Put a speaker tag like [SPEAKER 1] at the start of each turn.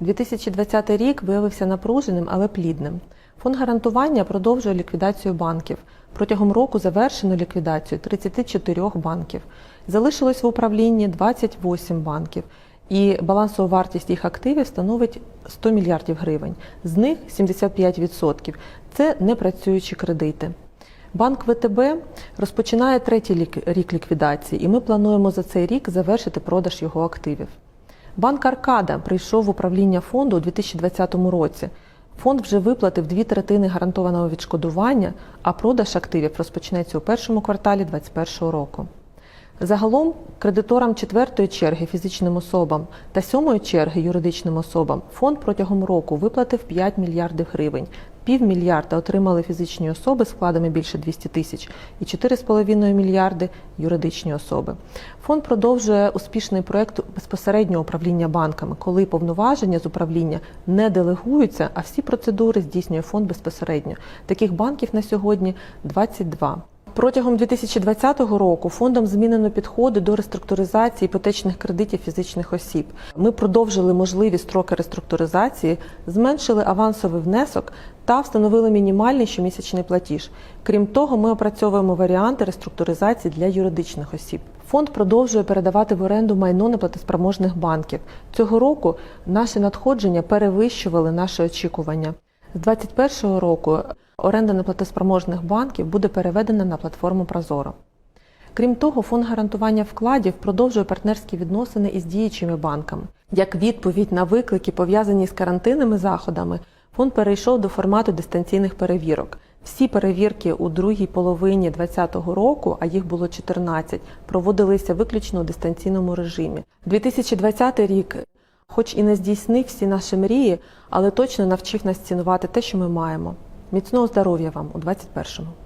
[SPEAKER 1] 2020 рік виявився напруженим, але плідним. Фонд гарантування продовжує ліквідацію банків. Протягом року завершено ліквідацію 34 банків. Залишилось в управлінні 28 банків. І балансова вартість їх активів становить 100 мільярдів гривень. З них 75% – це непрацюючі кредити. Банк ВТБ розпочинає третій рік ліквідації, і ми плануємо за цей рік завершити продаж його активів. Банк Аркада прийшов в управління фонду у 2020 році. Фонд вже виплатив дві третини гарантованого відшкодування, а продаж активів розпочнеться у першому кварталі 2021 року. Загалом кредиторам четвертої черги фізичним особам та сьомої черги юридичним особам фонд протягом року виплатив 5 мільярдів гривень. Півмільярда отримали фізичні особи з вкладами більше 200 тисяч і 4,5 мільярди юридичні особи. Фонд продовжує успішний проект безпосереднього управління банками, коли повноваження з управління не делегуються, а всі процедури здійснює фонд безпосередньо. Таких банків на сьогодні 22. Протягом 2020 року фондом змінено підходи до реструктуризації іпотечних кредитів фізичних осіб. Ми продовжили можливі строки реструктуризації, зменшили авансовий внесок та встановили мінімальний щомісячний платіж. Крім того, ми опрацьовуємо варіанти реструктуризації для юридичних осіб. Фонд продовжує передавати в оренду майно неплатоспроможних банків. Цього року наші надходження перевищували наші очікування. З 2021 року оренда неплатоспроможних банків буде переведена на платформу Прозоро. Крім того, фонд гарантування вкладів продовжує партнерські відносини із діючими банками. Як відповідь на виклики, пов'язані з карантинними заходами, фонд перейшов до формату дистанційних перевірок. Всі перевірки у другій половині 2020 року, а їх було 14, проводилися виключно у дистанційному режимі. 2020 рік, хоч і не здійснив всі наші мрії, але точно навчив нас цінувати те, що ми маємо. Міцного здоров'я вам у 21-му.